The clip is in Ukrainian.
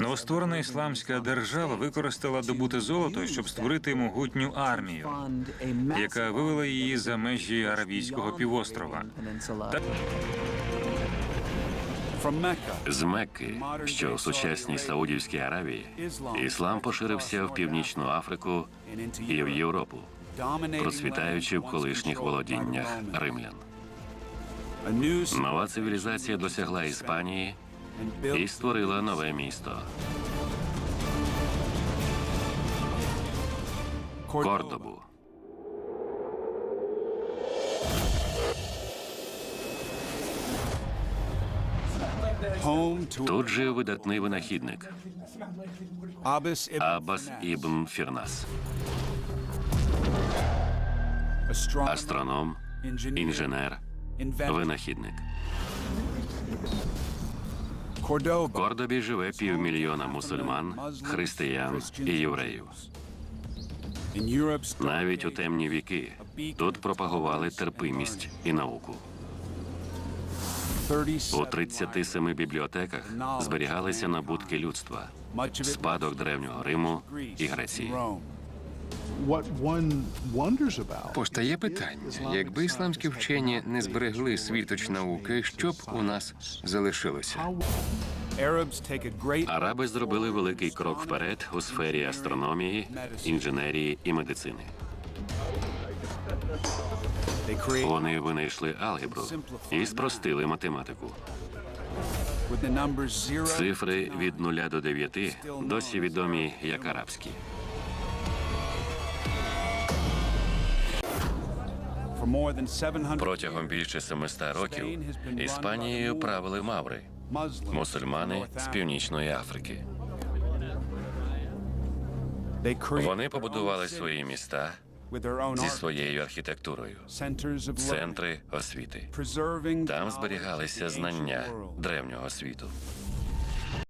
Новостворена ісламська держава використала добуте золото, щоб створити могутню армію, яка вивела її за межі Аравійського півострова. З Мекки, що у сучасній Саудівській Аравії, іслам поширився в Північну Африку і в Європу, процвітаючи в колишніх володіннях римлян. Нова цивілізація досягла Іспанії і створила нове місто. Кордобу. Тут жив видатний винахідник. Аббас ібн Фірнас, астроном, інженер, винахідник. В Кордобі живе півмільйона мусульман, християн і євреїв. Навіть у темні віки тут пропагували терпимість і науку. У 37 бібліотеках зберігалися набутки людства, спадок древнього Риму і Греції. Постає питання: якби ісламські вчені не зберегли світоч науки, що б у нас залишилося? Араби зробили великий крок вперед у сфері астрономії, інженерії і медицини. Вони винайшли алгебру і спростили математику. Цифри від 0 до 9 досі відомі як арабські. Протягом більше 700 років Іспанією правили маври, мусульмани з північної Африки. Вони побудували свої міста зі своєю архітектурою, центри освіти. Там зберігалися знання древнього світу.